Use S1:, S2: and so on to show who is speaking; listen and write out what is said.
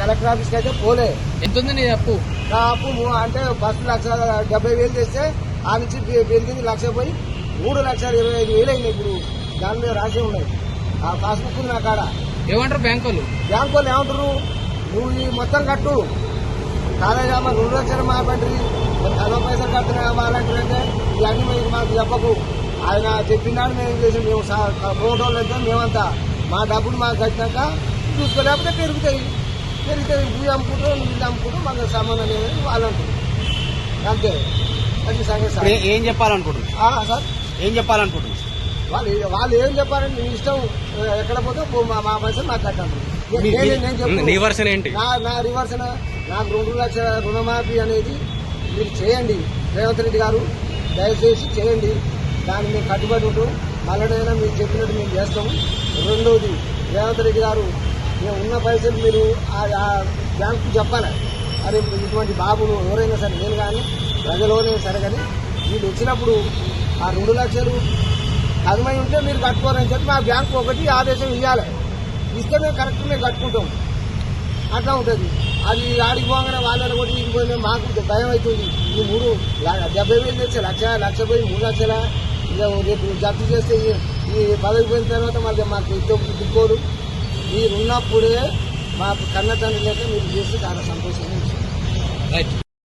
S1: Collector ఆఫీస్కి అయితే పోలే.
S2: ఎంత ఉంది నీ అప్పు?
S1: నా అప్పు అంటే ఫస్ట్ లక్ష డెబ్బై వేలు తెస్తే ఆ నుంచి పెరిగింది లక్ష పోయి మూడు లక్షల ఇరవై ఐదు వేలు అయినాయి ఇప్పుడు. దాని మీద రాసి ఉన్నాయి. ఆ పాస్బుక్ ఉంది నా కాడ.
S2: ఏమంటారు బ్యాంక్ వాళ్ళు
S1: బ్యాంకు వాళ్ళు ఏమంటారు నువ్వు ఈ మొత్తం కట్టు. కాలేజ్ అమ్మ రెండు లక్షలు మా బండి కలవ పైసలు కడుతున్నా వాళ్ళంటారు అంటే ఇవన్నీ మీకు మాకు చెప్పకు. ఆయన చెప్పినాడు మేము చేసాం? మేము ఫోటోలు అయితే మేమంతా. మా డబ్బులు మాకు కట్టినాక చూసుకోలేకపోతే పెరుగుతాయి. పెరుగుతాయి నువ్వు అమ్ముకుంటావు నువ్వు ఇల్లు అమ్ముకుంటావు మాకు సంబంధం లేదని వాళ్ళు అంటారు అంతే. అది సంగతి
S3: ఏ- చెప్పాలనుకుంటున్నారు?
S1: సార్?
S3: ఏం చెప్పాలనుకుంటున్నారు?
S1: వాళ్ళు వాళ్ళు ఏం చెప్పారంటే నీ ఇష్టం ఎక్కడ పోతే మా మా పైసలు నాకు కట్టంటారు
S3: మీ-
S1: నేను- నేను చెప్పను.
S2: నీ వర్షన్ ఏంటి?
S1: నా నా రివర్స్ నాకు రెండు లక్షల రుణమాఫీ అనేది మీరు చేయండి. రేవంత్ రెడ్డి గారు దయచేసి చేయండి. దాన్ని మేము కట్టుబడి ఉంటాం. మళ్ళడైనా మీరు చెప్పినట్టు మేము చేస్తాము రెండోది రేవంత్ రెడ్డి గారు మేము ఉన్న పైసలు మీరు ఆ ఆ బ్యాంకు చెప్పాలి. అరే ఇటువంటి బాబులు ఎవరైనా సరే నేను కానీ ప్రజలోనే సరే కానీ వీళ్ళు వచ్చినప్పుడు ఆ రెండు లక్షలు అదమై ఉంటే మీరు కట్టుకోరని చెప్పి మా బ్యాంకు ఒకటి ఆదేశం ఇవ్వాలి ఇస్తే మేము కరెక్ట్ మేము కట్టుకుంటాం. అట్లా ఉంటుంది. అది ఆడికి పోగానే వాళ్ళని కూడా ఇంటికి మాకు భయం అవుతుంది. ఈ మూడు డెబ్బై వేలు తెచ్చే లక్ష లక్ష పోయి మూడు లక్షల. ఇక రేపు జప్తు చేస్తే ఈ- పదవి పోయిన తర్వాత మళ్ళీ మాకు ఇద్దరు దిక్కోరు మీరున్నప్పుడే మాకు కన్నతండ్రులకి మీరు చేసి చాలా సంతోషంగా
S2: రైట్